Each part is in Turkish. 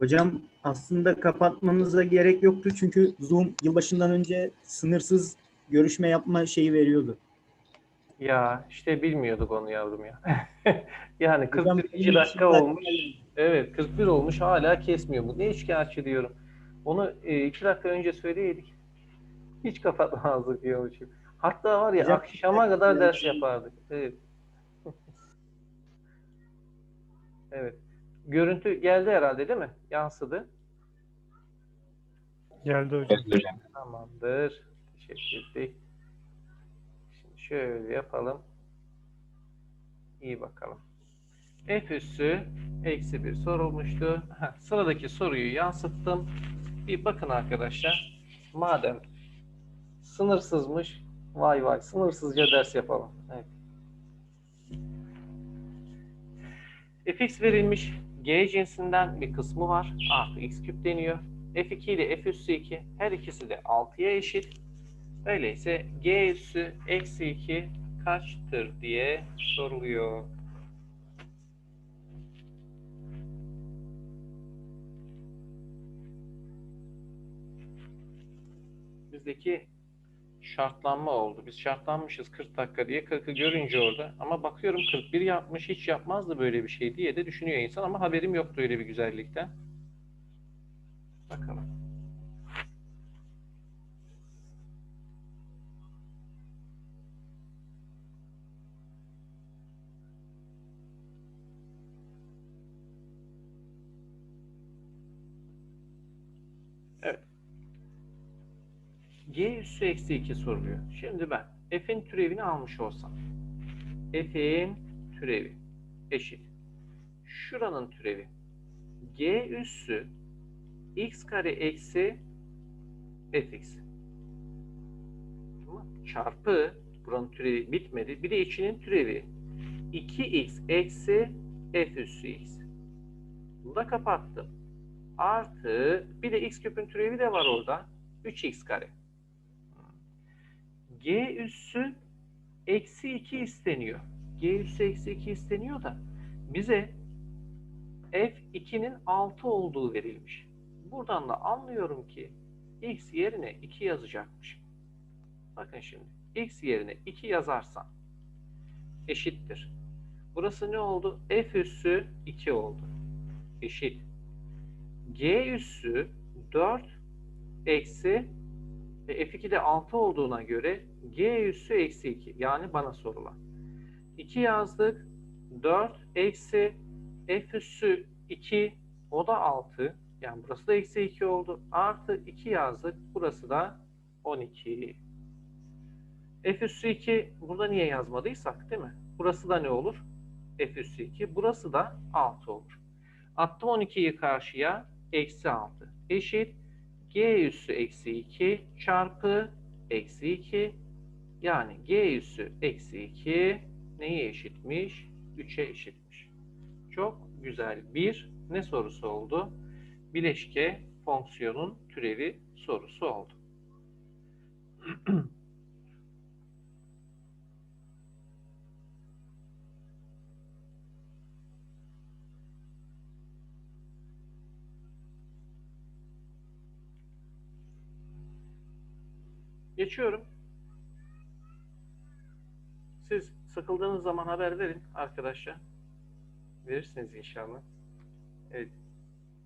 Hocam aslında kapatmamıza gerek yoktu çünkü Zoom yılbaşından önce sınırsız görüşme yapma şeyi veriyordu. Ya işte bilmiyorduk onu yavrum ya. yani Hocam, 41. benim dakika olmuş. Evet 41 olmuş hala kesmiyor bu. Ne üçkağıtçı diyorum. Onu 2 dakika önce söyleyeydik. Hiç kapatmazdık diyormuşum. Hatta var ya Hocam, akşama kadar e, ders şey- yapardık. Evet. evet. Görüntü geldi herhalde değil mi? Yansıdı. Geldi hocam. Tamamdır. Teşekkür ettik. Şimdi şöyle yapalım. İyi bakalım. F üssü eksi bir sorulmuştu. Heh, sıradaki soruyu yansıttım. Bir bakın arkadaşlar. Madem sınırsızmış, vay vay sınırsızca ders yapalım. Evet. fx verilmiş. G cinsinden bir kısmı var. Artı x küp deniyor. F2 ile F üssü 2 her ikisi de 6'ya eşit. Öyleyse G üssü eksi 2 kaçtır diye soruluyor. Bizdeki şartlanma oldu. Biz şartlanmışız 40 dakika diye 40'ı görünce orada. Ama bakıyorum 41 yapmış hiç yapmazdı böyle bir şey diye de düşünüyor insan ama haberim yoktu öyle bir güzellikten. Bakalım. G üssü eksi 2 soruluyor. Şimdi ben f'in türevini almış olsam f'in türevi eşit. Şuranın türevi g üssü x kare eksi fx. Çarpı buranın türevi bitmedi. Bir de içinin türevi 2x eksi f üssü x. Bunu da kapattım. Artı bir de x küpün türevi de var orada. 3x kare. G üssü eksi 2 isteniyor. G üssü eksi 2 isteniyor da bize F2'nin 6 olduğu verilmiş. Buradan da anlıyorum ki x yerine 2 yazacakmışım. Bakın şimdi x yerine 2 yazarsam eşittir. Burası ne oldu? F üssü 2 oldu. Eşit. G üssü 4 eksi e, F2 de 6 olduğuna göre G üssü eksi 2. Yani bana sorulan. 2 yazdık. 4 eksi F üssü 2 o da 6. Yani burası da eksi 2 oldu. Artı 2 yazdık. Burası da 12. F üssü 2 burada niye yazmadıysak değil mi? Burası da ne olur? F üssü 2. Burası da 6 olur. Attım 12'yi karşıya. Eksi 6 eşit. G üssü eksi 2 çarpı eksi 2 yani G üssü eksi 2 neye eşitmiş? 3'e eşitmiş. Çok güzel bir ne sorusu oldu? Bileşke fonksiyonun türevi sorusu oldu. Geçiyorum. Siz sıkıldığınız zaman haber verin arkadaşlar. Verirsiniz inşallah. Evet.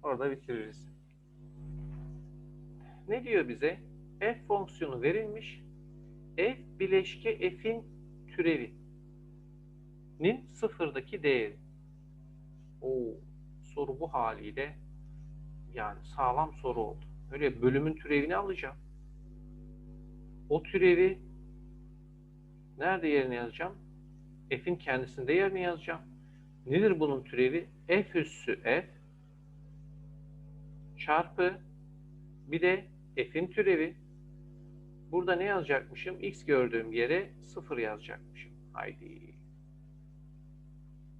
Orada bitiririz. Ne diyor bize? F fonksiyonu verilmiş. F bileşke f'in türevinin sıfırdaki değeri. Oo, soru bu haliyle yani sağlam soru oldu. Öyle bölümün türevini alacağım. O türevi nerede yerine yazacağım? F'in kendisinde yerine yazacağım. Nedir bunun türevi? F üssü F çarpı bir de F'in türevi. Burada ne yazacakmışım? X gördüğüm yere 0 yazacakmışım. Haydi.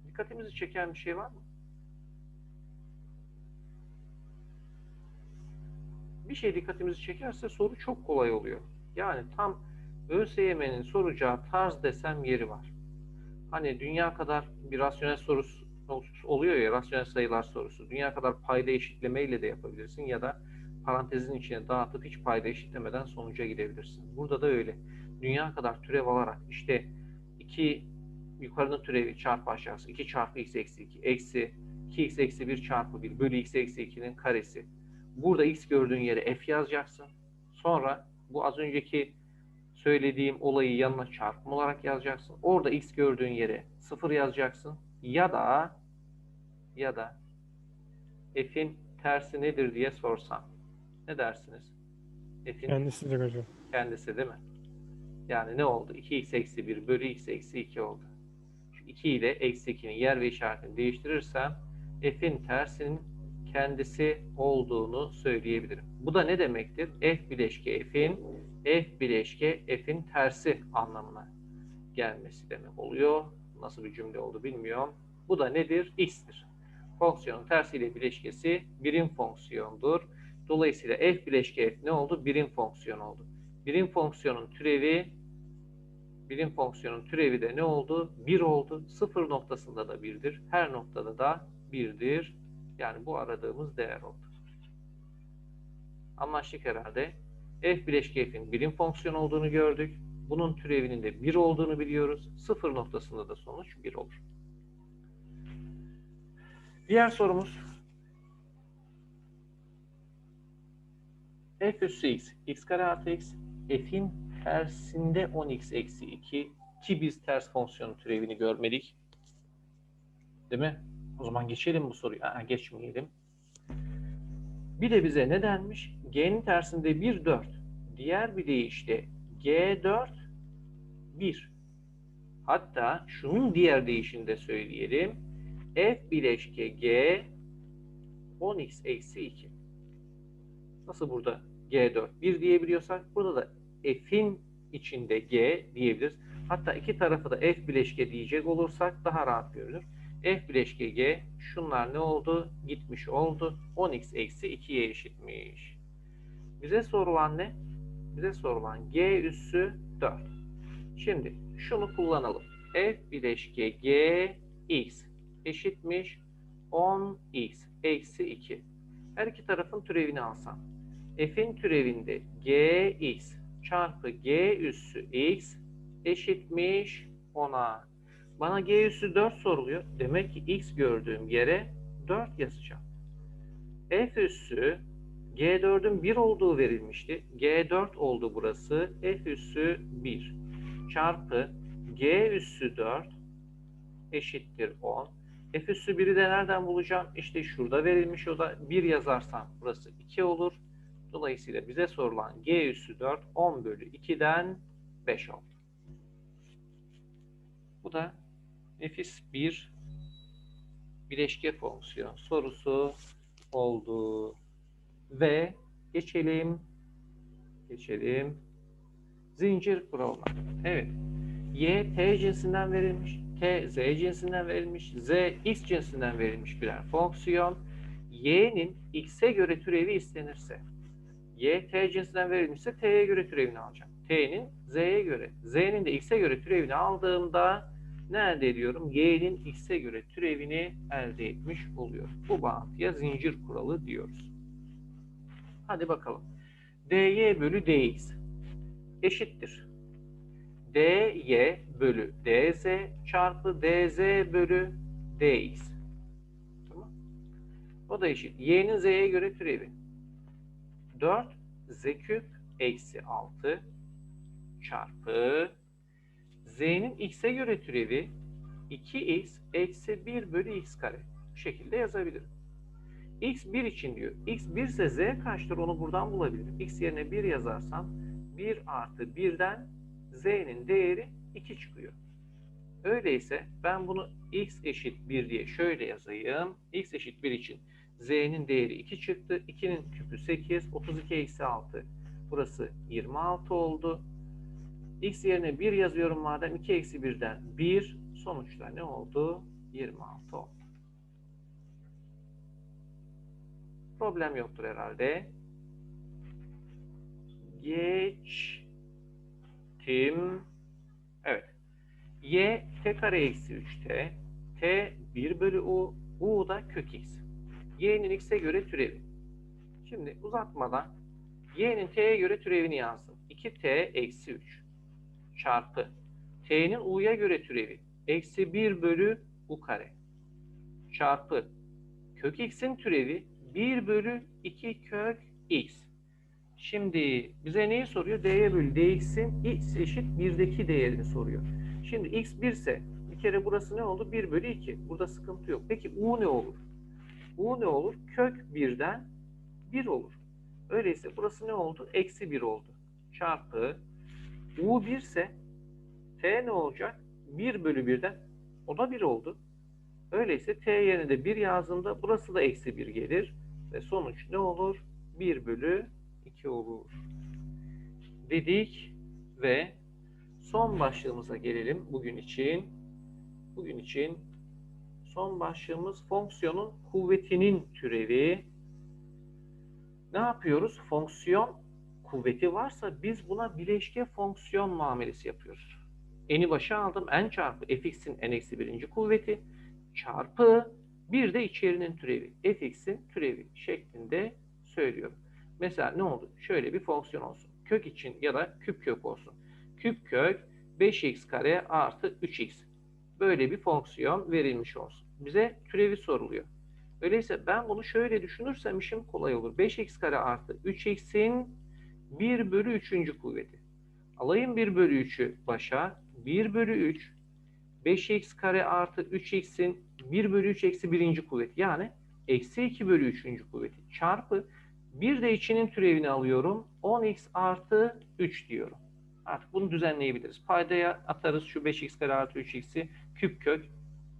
Dikkatimizi çeken bir şey var mı? Bir şey dikkatimizi çekerse soru çok kolay oluyor. Yani tam ÖSYM'nin soracağı tarz desem yeri var. Hani dünya kadar bir rasyonel soru oluyor ya rasyonel sayılar sorusu. Dünya kadar payda eşitlemeyle de yapabilirsin ya da parantezin içine dağıtıp hiç payda eşitlemeden sonuca gidebilirsin. Burada da öyle. Dünya kadar türev alarak işte 2 yukarının türevi çarpı aşağısı 2 çarpı x eksi 2 eksi 2x eksi 1 çarpı 1 bölü x eksi 2'nin karesi. Burada x gördüğün yere f yazacaksın. Sonra bu az önceki söylediğim olayı yanına çarpım olarak yazacaksın. Orada x gördüğün yere 0 yazacaksın. Ya da ya da f'in tersi nedir diye sorsam. Ne dersiniz? F'in Kendisidir hocam. kendisi değil mi? Yani ne oldu? 2x eksi 1 bölü x eksi 2 oldu. Şu 2 ile eksi 2'nin yer ve işaretini değiştirirsem f'in tersinin kendisi olduğunu söyleyebilirim. Bu da ne demektir? f bileşke f'in f bileşke f'in tersi anlamına gelmesi demek oluyor. Nasıl bir cümle oldu bilmiyorum. Bu da nedir? x'tir. Fonksiyonun tersiyle bileşkesi birim fonksiyondur. Dolayısıyla f bileşke f ne oldu? Birim fonksiyon oldu. Birim fonksiyonun türevi birim fonksiyonun türevi de ne oldu? 1 oldu. Sıfır noktasında da 1'dir. Her noktada da 1'dir. Yani bu aradığımız değer oldu. Anlaştık herhalde. F bileşke f'in birim fonksiyon olduğunu gördük. Bunun türevinin de 1 olduğunu biliyoruz. Sıfır noktasında da sonuç 1 olur. Diğer sorumuz f üssü x, x kare artı x, f'in tersinde 10x eksi 2 ki biz ters fonksiyonun türevini görmedik. Değil mi? O zaman geçelim bu soruyu. Aa, geçmeyelim. Bir de bize ne denmiş? G'nin tersinde 1, 4. Diğer bir deyişle G4, 1. Hatta şunun diğer deyişini de söyleyelim. F bileşke G 10x eksi 2. Nasıl burada G4 1 diyebiliyorsak burada da F'in içinde G diyebiliriz. Hatta iki tarafı da F bileşke diyecek olursak daha rahat görünür. F bileşke G şunlar ne oldu? Gitmiş oldu. 10x eksi 2'ye eşitmiş. Bize sorulan ne? Bize sorulan G üssü 4. Şimdi şunu kullanalım. F bileşke G x eşitmiş 10x eksi 2. Her iki tarafın türevini alsam. F'in türevinde gx çarpı g üssü x eşitmiş 10'a. Bana g üssü 4 soruluyor. Demek ki x gördüğüm yere 4 yazacağım. F üssü G4'ün 1 olduğu verilmişti. G4 oldu burası. F üssü 1 çarpı G üssü 4 eşittir 10. F üssü 1'i de nereden bulacağım? İşte şurada verilmiş o da 1 yazarsam burası 2 olur. Dolayısıyla bize sorulan G üssü 4 10 bölü 2'den 5 oldu. Bu da nefis bir bileşke fonksiyon sorusu oldu. Ve geçelim geçelim zincir kuralına. Evet. Y T cinsinden verilmiş. T Z cinsinden verilmiş. Z X cinsinden verilmiş birer fonksiyon. Y'nin X'e göre türevi istenirse Y T cinsinden verilmişse T'ye göre türevini alacağım. T'nin Z'ye göre. Z'nin de X'e göre türevini aldığımda ne elde ediyorum? Y'nin X'e göre türevini elde etmiş oluyor. Bu bağıntıya zincir kuralı diyoruz. Hadi bakalım. dy bölü dx eşittir. dy bölü dz çarpı dz bölü dx. Tamam. O da eşit. y'nin z'ye göre türevi. 4 z küp eksi 6 çarpı z'nin x'e göre türevi 2x eksi 1 bölü x kare. Bu şekilde yazabilirim. x 1 için diyor. x 1 ise z kaçtır onu buradan bulabilirim. x yerine 1 yazarsam 1 artı 1'den z'nin değeri 2 çıkıyor. Öyleyse ben bunu x eşit 1 diye şöyle yazayım. x eşit 1 için z'nin değeri 2 çıktı. 2'nin küpü 8. 32 eksi 6. Burası 26 oldu. X yerine 1 yazıyorum madem. 2 eksi 1'den 1. Sonuçta ne oldu? 26 oldu. Problem yoktur herhalde. Geçtim. Evet. y t kare eksi 3t t 1 bölü u, u da kök x. y'nin x'e göre türevi. Şimdi uzatmadan y'nin t'ye göre türevini yazdım. 2t eksi 3 çarpı t'nin u'ya göre türevi. Eksi 1 bölü u kare çarpı kök x'in türevi 1 bölü 2 kök x. Şimdi bize neyi soruyor? d'ye bölü dx'in x eşit 1'deki değerini soruyor. Şimdi x 1 ise bir kere burası ne oldu? 1 bölü 2. Burada sıkıntı yok. Peki u ne olur? u ne olur? Kök 1'den 1 olur. Öyleyse burası ne oldu? Eksi 1 oldu. Çarpı u 1 ise t ne olacak? 1 bölü 1'den o da 1 oldu. Öyleyse t yerine de 1 yazdığımda burası da eksi 1 gelir. Ve sonuç ne olur? 1 bölü 2 olur. Dedik ve son başlığımıza gelelim bugün için. Bugün için son başlığımız fonksiyonun kuvvetinin türevi. Ne yapıyoruz? Fonksiyon kuvveti varsa biz buna bileşke fonksiyon muamelesi yapıyoruz. Eni başa aldım. n çarpı fx'in n eksi birinci kuvveti çarpı bir de içerinin türevi. fx'in türevi şeklinde söylüyorum. Mesela ne oldu? Şöyle bir fonksiyon olsun. Kök için ya da küp kök olsun. Küp kök 5x kare artı 3x. Böyle bir fonksiyon verilmiş olsun. Bize türevi soruluyor. Öyleyse ben bunu şöyle düşünürsem işim kolay olur. 5x kare artı 3x'in 1 bölü 3. kuvveti. Alayım 1 bölü 3'ü başa. 1 bölü 3 5x kare artı 3x'in 1 bölü 3 eksi 1. kuvveti. Yani eksi 2 bölü 3. kuvveti. Çarpı bir de içinin türevini alıyorum. 10x artı 3 diyorum. Artık bunu düzenleyebiliriz. Paydaya atarız şu 5x kare artı 3x'i küp kök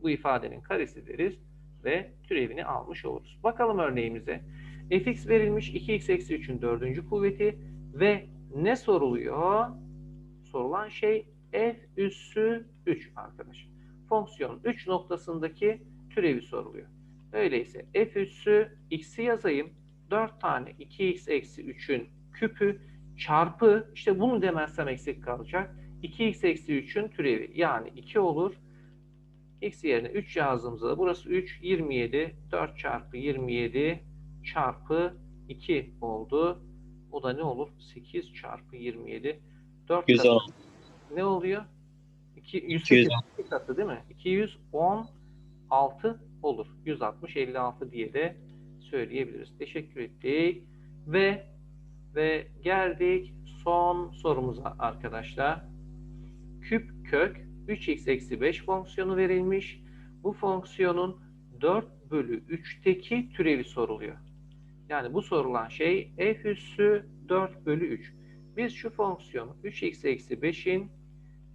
bu ifadenin karesi deriz ve türevini almış oluruz. Bakalım örneğimize. fx verilmiş 2x eksi 3'ün dördüncü kuvveti ve ne soruluyor? Sorulan şey f üssü 3 arkadaşlar. Fonksiyon 3 noktasındaki türevi soruluyor. Öyleyse f üssü x'i yazayım. 4 tane 2x eksi 3'ün küpü çarpı işte bunu demezsem eksik kalacak. 2x eksi 3'ün türevi yani 2 olur. x yerine 3 yazdığımızda da burası 3 27 4 çarpı 27 çarpı 2 oldu. O da ne olur? 8 çarpı 27 4 110. katı. Ne oluyor? 2, 108 2 katı değil mi? 216 olur. 160 56 diye de söyleyebiliriz. Teşekkür ettik. Ve ve geldik son sorumuza arkadaşlar. Küp kök 3x eksi 5 fonksiyonu verilmiş. Bu fonksiyonun 4 bölü 3'teki türevi soruluyor. Yani bu sorulan şey f üssü 4 bölü 3. Biz şu fonksiyonu 3x eksi 5'in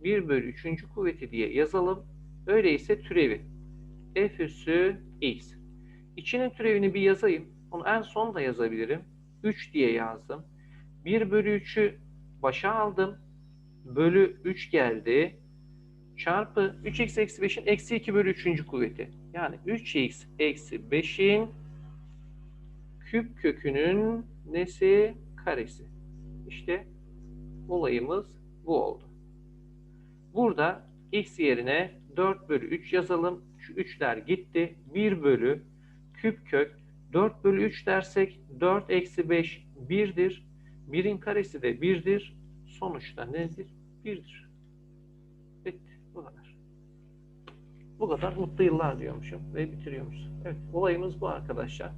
1 bölü 3. kuvveti diye yazalım. Öyleyse türevi f üssü x. İçinin türevini bir yazayım. Onu en son da yazabilirim. 3 diye yazdım. 1 bölü 3'ü başa aldım. Bölü 3 geldi. Çarpı 3x eksi 5'in eksi 2 bölü 3. kuvveti. Yani 3x eksi 5'in küp kökünün nesi? Karesi. İşte olayımız bu oldu. Burada x yerine 4 bölü 3 yazalım. Şu 3'ler gitti. 1 bölü küp kök 4 bölü 3 dersek 4 eksi 5 1'dir. 1'in karesi de 1'dir. Sonuçta nedir? 1'dir. Bitti. Bu kadar. Bu kadar mutlu yıllar diyormuşum ve bitiriyormuşum. Evet olayımız bu arkadaşlar.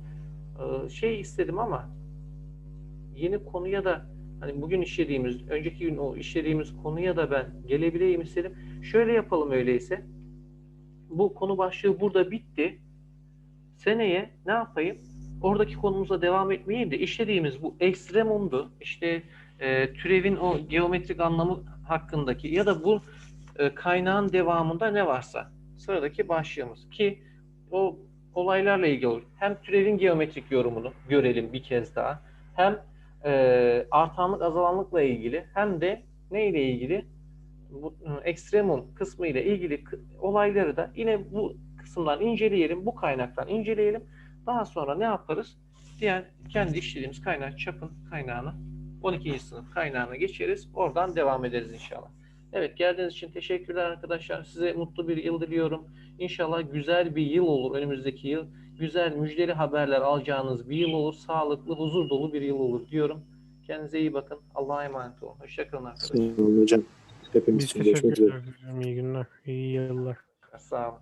Ee, şey istedim ama yeni konuya da hani bugün işlediğimiz, önceki gün o işlediğimiz konuya da ben gelebileyim istedim. Şöyle yapalım öyleyse. Bu konu başlığı burada bitti. Seneye ne yapayım? Oradaki konumuza devam etmeyeyim de işlediğimiz bu ekstremumdu. İşte e, türevin o geometrik anlamı hakkındaki ya da bu e, kaynağın devamında ne varsa sıradaki başlığımız ki o olaylarla ilgili olur. Hem türevin geometrik yorumunu görelim bir kez daha. Hem e, artanlık azalanlıkla ilgili hem de neyle ilgili bu e, ekstremum kısmı ile ilgili olayları da yine bu kısımdan inceleyelim, bu kaynaktan inceleyelim. Daha sonra ne yaparız? Diğer kendi işlediğimiz kaynak çapın kaynağına 12. sınıf kaynağına geçeriz. Oradan devam ederiz inşallah. Evet geldiğiniz için teşekkürler arkadaşlar. Size mutlu bir yıl diliyorum. İnşallah güzel bir yıl olur önümüzdeki yıl. Güzel müjdeli haberler alacağınız bir yıl olur. Sağlıklı, huzur dolu bir yıl olur diyorum. Kendinize iyi bakın. Allah'a emanet olun. Hoşçakalın arkadaşlar. Sağ olun hocam. Hepimiz Biz için görüşmek teşekkür üzere. İyi günler, iyi yıllar. Sağ olun.